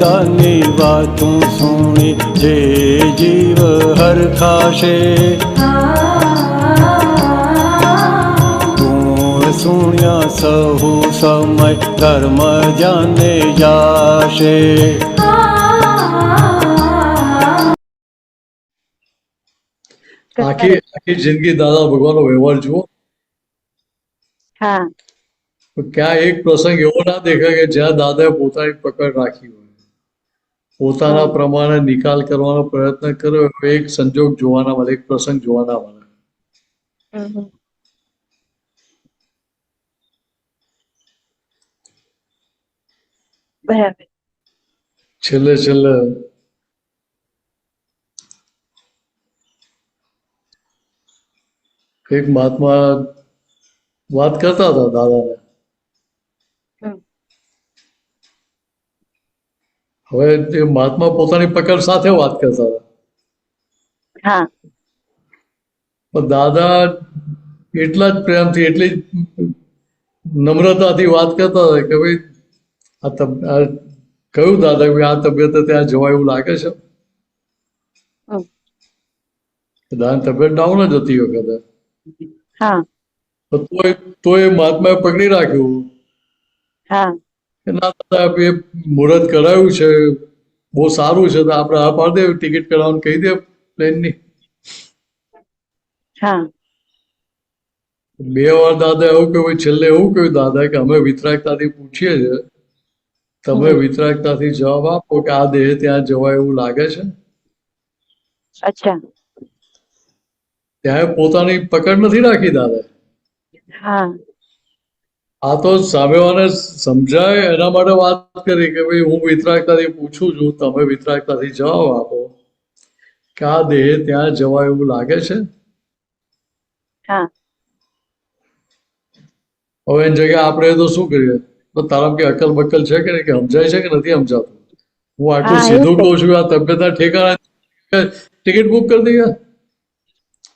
દાદાની વાતું સુણી જે જીવ હરખાશે સુણ્યા સહુ સમય ધર્મ જાને જાશે. આખી આખી જિંદગી દાદા ભગવાનનો વ્યવહાર જુઓ. હા. ક્યાં એક પ્રસંગ એવો ના દેખાય કે જ્યાં દાદાએ પોતાની પકડ રાખી હોય. પોતાના પ્રમાણે નિકાલ કરવાનો પ્રયત્ન કર્યો એક સંજોગ જોવાના મળે એક પ્રસંગ જોવાના મળે. બરાબર. છેલ્લે છેલ્લે. એક મહાત્મા વાત કરતા હતા દાદાને. હવે તે મહાત્મા પોતાની પકડ સાથે વાત કરતા હતા. હા. પણ દાદા એટલા જ પ્રેમથી એટલી જ નમ્રતાથી વાત કરતા હતા કે ભાઈ આ તબ કયું દાદા કે આ તબિયત ત્યાં જવા એવું લાગે છે. દાદાની તબિયત ડાઉન જ હતી વખતે. તો તોય તોય મહાત્માએ પકડી રાખ્યું. હા. ના દાદા એ મુહૂર્ત કરાયું છે બહુ સારું છે તો આપણે આ પાડી દે ટિકિટ કરાવવાનું કહી દે પ્લેનની. હા. બે વાર દાદા એવું કહ્યું છેલ્લે એવું કહ્યું દાદા કે અમે વિતરાગતાથી પૂછીએ છીએ તમે. વિતરાગતાથી જવાબ આપો કે આ દેહ ત્યાં જવાય એવું લાગે છે? અચ્છા. ત્યાં પોતાની પકડ નથી રાખી દાદા હા. આ તો સામેવાને સમજાય એના માટે વાત કરી કે ભાઈ હું વિતરાગતાથી પૂછું છું તમે વિતરાગતાથી જવાબ આપો. કે આ દેહ ત્યાં જવાય એવું લાગે છે? હવે એની જગ્યાએ આપણે તો શું કરીએ? તો તારામાં કે અકલ બકલ છે કે નહીં? કે સમજાય છે કે નથી સમજાતું? હું આટલું સીધું કહું છું આ તબિયતના ઠેકાણા ટિકિટ બુક કરી દઈએ?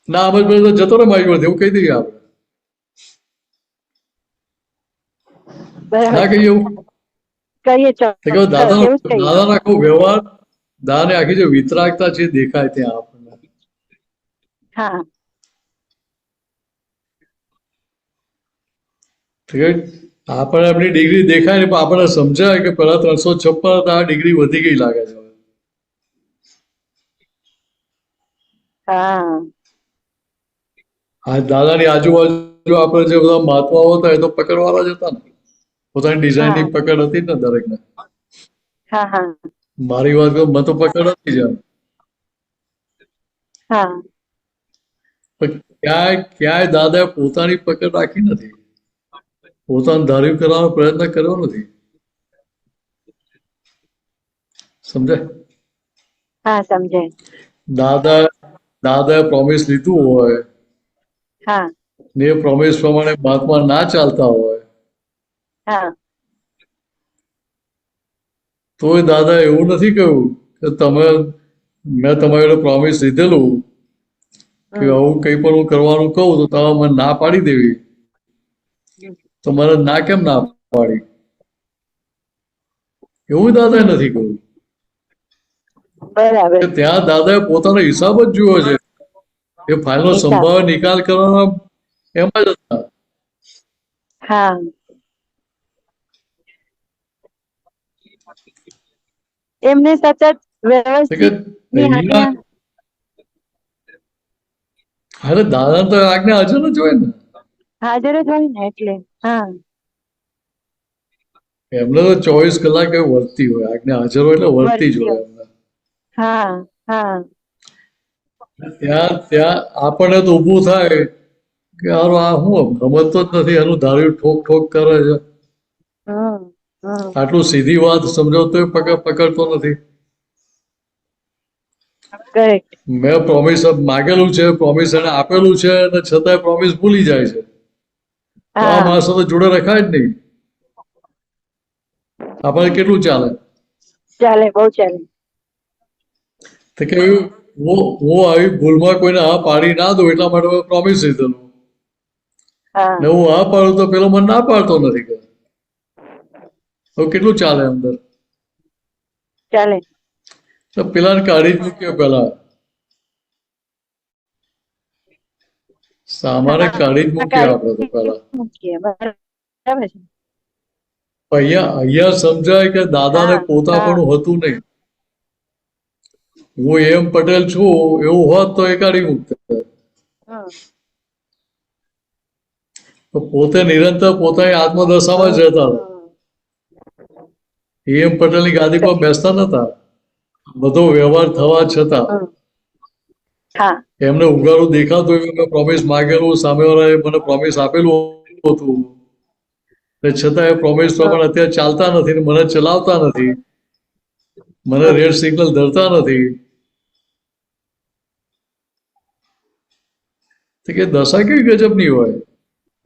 ના સમજ પડે તો જતો રહે મારી જોડે એવું કહી દઈએ આપણે. ના બરાબર કહીએ એવું? કહીએ તો કે ચોક્કસ દાદાનો આખો વ્યવહાર. દાદાની આખી જે વિતરાગતા છે દેખાય ત્યાં આપણને. હા. આપણને એમની ડિગ્રી દેખાય ને પણ આપણને સમજાય કે પેલા ત્રણસો છપ્પન હતા આ ડિગ્રી વધી ગઈ લાગે છે હા. દાદાની આજુબાજુ આપણે જે બધા મહાત્માઓ હતા એ તો પકડવાના જ હતા ને. પોતાની ડિઝાઇનની ની પકડ હતી ને દરેકને? હા હા. મારી વાત કહું મને તો પકડ હતી જ ક્યાંય ક્યાંય દાદાએ પોતાની પકડ રાખી નથી. પોતાનું ધાર્યું કરવાનો પ્રયત્ન કર્યો નથી. સમજાય? હા દાદા દાદાએ પ્રોમિસ લીધું હોય ને એ પ્રોમિસ પ્રમાણે મહાત્મા ના ચાલતા હોય હા. તોય દાદા એવું નથી કહ્યું કે તમે મેં તમારી પ્રોમિસ લીધેલું કે. આવું કંઈ પણ હું કરવાનું કહું તો તમે મને ના પાડી દેવી. તો મને ના કેમ ના પાડી? એવું દાદાએ નથી કહ્યું. બરાબર. ત્યાં દાદાએ પોતાનો હિસાબ જ જુઓ છે. એ ફાઇલનો નો સંભાવ નિકાલ કરવાનો એમાં જ હતા. હા. એમને સતત વ્યવસ્થિત અરે દાદા તો આજ્ઞા હાજર જ હોય ને. હાજર જ હોય ને એટલે હા. એમને તો ચોવીસ કલાક વર્તી હોય આજ્ઞા હાજર હોય એટલે વર્તી જ હોય. એમને. હા હા. ત્યાં ત્યાં આપણને તો ઊભું થાય કે હારું આ હું ગમતો જ નથી એનું ધાર્યું ઠોક ઠોક કરે છે. હમ આટલું સીધી વાત સમજાવતો પકડતો નથી. મેં પ્રોમિસ માગેલું છે પ્રોમિસ એને આપેલું છે અને છતાંય પ્રોમિસ ભૂલી જાય છે. આ માણસો તો જોડે રખાય જ નહીં. આપણે કેટલું ચાલે? ચાલે બહુ ચાલે. તો કે હું હું આવી ભૂલમાં કોઈને હા પાડી ના દઉં એટલા માટે પ્રોમિસ લીધેલું. ને હું હા પાડું તો પેલો મને ના પાડતો નથી કે હવે કેટલું ચાલે અંદર? ચાલે. તો પેલા કાઢી જ મૂક્યો પેલા? સામારે કાઢી જ મૂક્યો આપણે તો પેલા. અહીંયા અહીંયા સમજાય કે દાદાને પોતા પોતાપણું હતું નહીં. હું એમ પટેલ છું એવું હોત તો એ કાઢી મૂકતા. પોતે નિરંતર પોતાની આત્મદશામાં જ રહેતા હતા. એમ પટેલની ગાદી પર બેસતા નતા. બધો વ્યવહાર થવા છતાં. એમને ઉગાડું દેખાતું એવું મેં પ્રોમિસ માગેલું સામેવાળાએ મને પ્રોમિસ આપેલું હતું. ને છતાં એ પ્રોમિસ પ્રમાણે અત્યારે ચાલતા નથી ને મને ચલાવતા નથી. મને રેડ સિગ્નલ ધરતા નથી. તો કે દશા કેવી ગજબની હોય?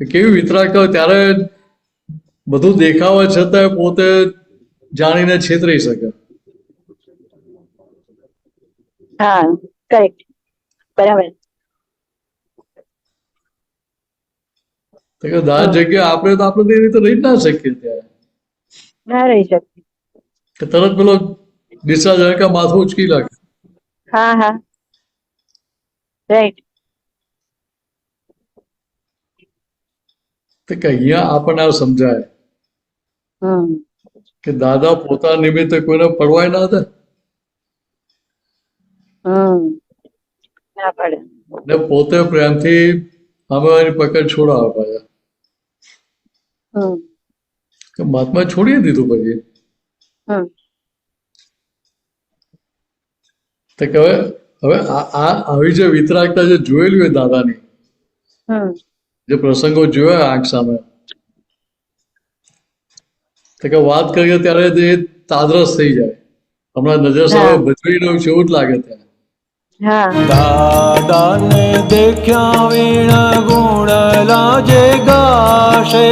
કેવી વિતરાક હોય? ત્યારે બધું દેખાવા છતાં પોતે જાણીને છેતરી શકે. હા કરેક્ટ બરાબર. તો કે જગ્યાએ આપણે તો આપણે એ રીતે રહી ના શકીએ ત્યાં ના રહી શકીએ. કે તરત પેલો ડિસ્ચાર્જ હરકા માથું ઉચકી લાગે હા હા. રાઈટ તો કે અહીંયા આપણને સમજાય. હમ. કે દાદા પોતા નિમિત્તે કોઈને પડવાય ના દે? ના પોતે પ્રેમથી સામેવાળી પકડ છોડાવે પાછા. કે મહાત્મા છોડી દીધું પછી? તો કે હવે હવે આ આ આવી જે વિતરાગતા જે જોયેલી હોય દાદાની જે પ્રસંગો જોયા આંખ સામે તો કે વાત કરીએ ત્યારે તે તાદરસ થઈ જાય. હમણાં નજર સામે હા. ભજવી રહ્યું છે એવું જ લાગે ત્યાં હા. દાદાને દેખ્યા વીણ ગુણ લાજે ગાશે.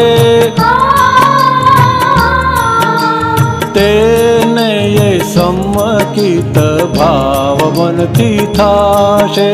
તેને એ સમકિત ભાવ મનથી થાશે.